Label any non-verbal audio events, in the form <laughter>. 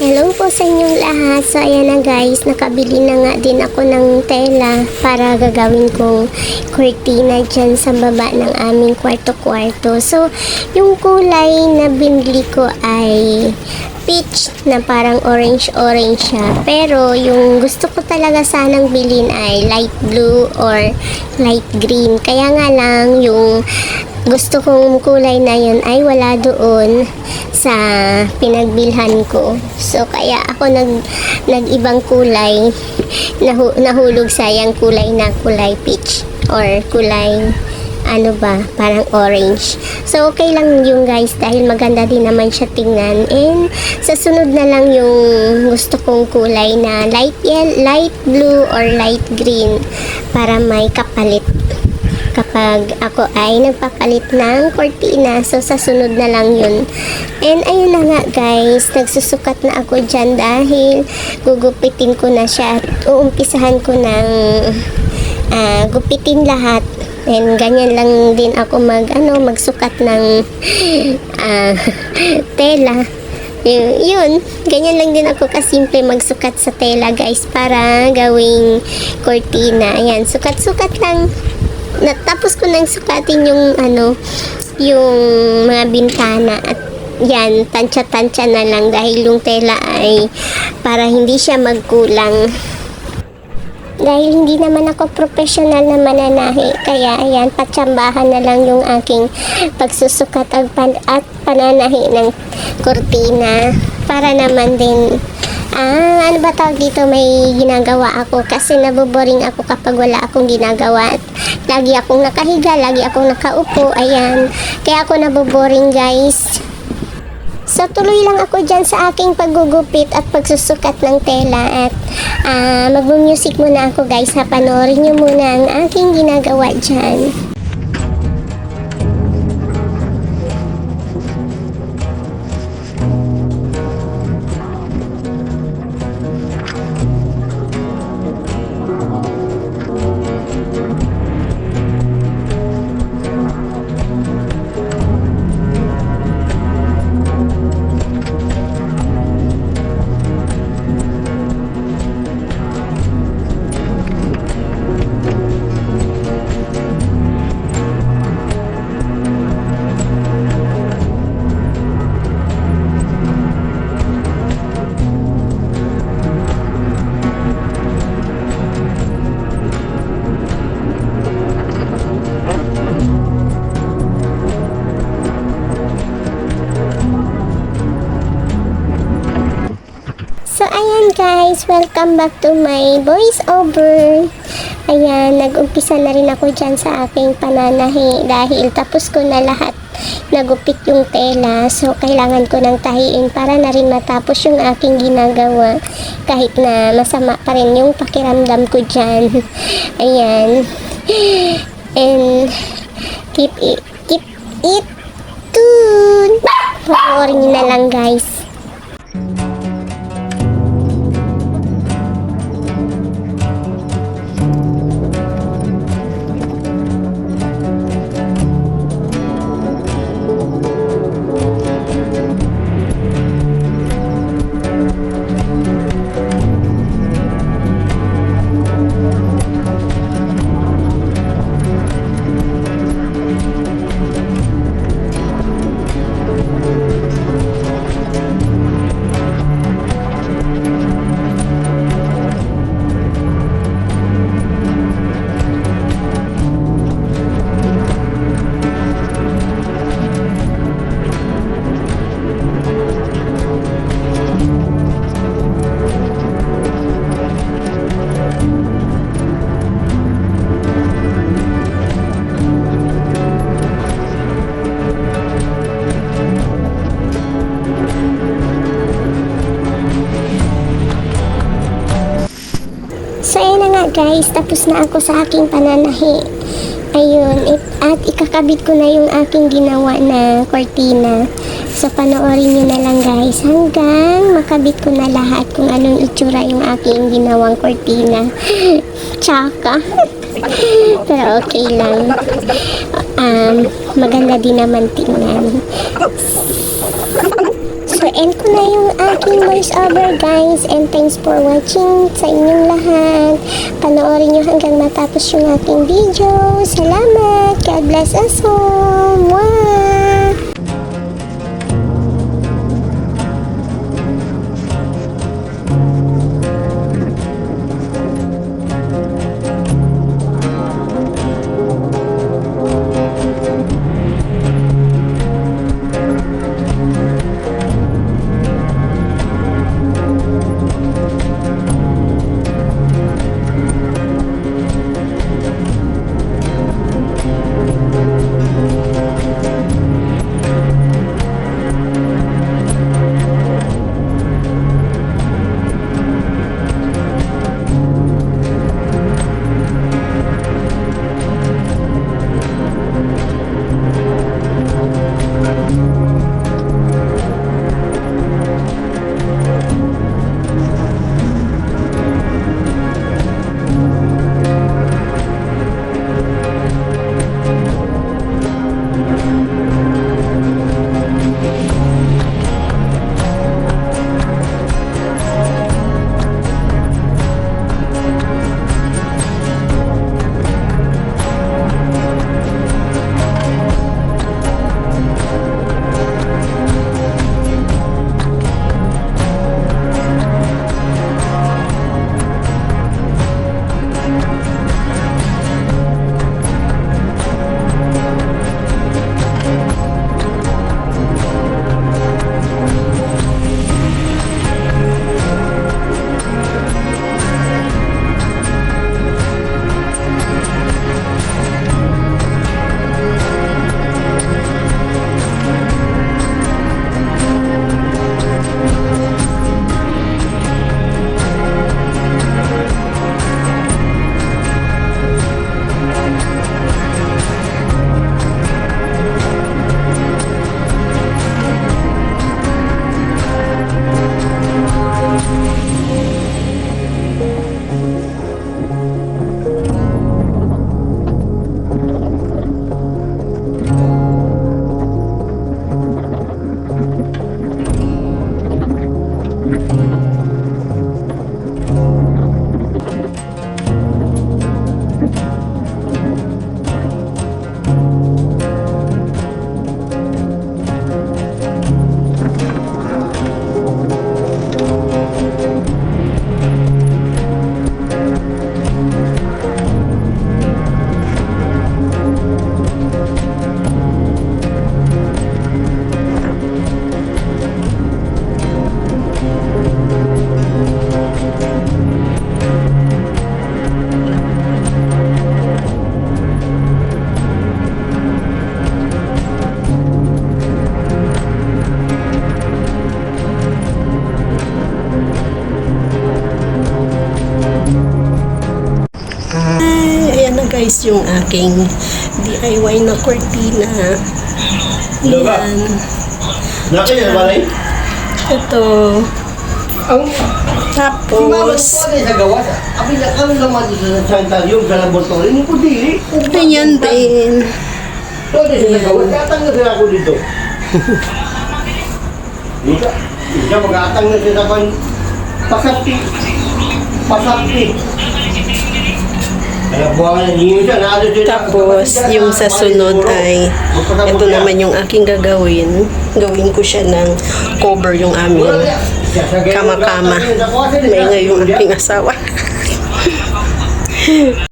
Hello po sa inyong lahat. So, ayan na guys, nakabili na nga din ako ng tela para gagawin kong kurtina dyan sa baba ng aming kwarto-kwarto. So, yung kulay na binili ko ay peach na parang orange-orange siya. Pero, yung gusto ko talaga sanang bilhin ay light blue or light green. Kaya nga lang, yung gusto kong kulay na yun ay wala doon sa pinagbilhan ko. So, kaya ako nag, nag-ibang kulay, nahu, nahulog sayang kulay na kulay peach or kulay ano ba, parang orange. So, okay lang yung guys dahil maganda din naman siya tingnan. And, sa sunod na lang yung gusto kong kulay na light yellow, light blue or light green para may kapalit kapag ako ay nagpapalit ng cortina. So, sa sunod na lang yun. And, ayun na nga guys, nagsusukat na ako dyan dahil gugupitin ko na siya at uumpisahan ko ng ah, gupitin lahat. And, ganyan lang din ako mag, ano, magsukat ng <laughs> ah, tela. Y- yun, ganyan lang din ako kasimple magsukat sa tela guys para gawing cortina. Ayan, sukat-sukat lang natapos ko nang sukatin yung ano yung mga bintana at yan, tansya-tansya na lang dahil yung tela ay para hindi siya magkulang. Dahil hindi naman ako professional na mananahi, kaya ayan, patsambahan na lang yung aking pagsusukat at, pan- at pananahi ng kurtina para naman din Ah, ano ba tawag dito? May ginagawa ako kasi naboboring ako kapag wala akong ginagawa. Lagi akong nakahiga, lagi akong nakaupo. Ayan. Kaya ako naboboring guys. So, tuloy lang ako dyan sa aking paggugupit at pagsusukat ng tela at ah, mag-music muna ako guys ha. Panoorin nyo muna ang aking ginagawa dyan. Guys, welcome back to my voice over. Ayan, nag-umpisa na rin ako dyan sa aking pananahi dahil tapos ko na lahat nagupit yung tela. So, kailangan ko nang tahiin para na rin matapos yung aking ginagawa. Kahit na masama pa rin yung pakiramdam ko dyan. <laughs> Ayan. And, keep it, keep it tuned. Panoorin nyo na lang guys. Guys, tapos na ako sa aking pananahi. Ayun, it, at ikakabit ko na yung aking ginawa na kortina. So, panoorin nyo na lang guys hanggang makabit ko na lahat kung anong itsura yung aking ginawang kortina. <laughs> Tsaka. <laughs> Pero okay lang. Um, maganda din naman tingnan. So, end ko na yung aking voice over guys and thanks for watching sa inyong lahat. Panoorin nyo hanggang matapos yung aking video. Salamat! God bless us all! Mwah! Guys yung aking DIY na cortina. Yan, balay? Ito. Ang Tapos, hindi ko dili. ayan din. Pwede sa gawas, katang na sila ako dito. Dito, mag-atang na sila pasakti. Pasakti. Tapos, yung sa sunod ay, ito naman yung aking gagawin. Gawin ko siya ng cover yung aming kama-kama. May nga yung aking asawa. <laughs>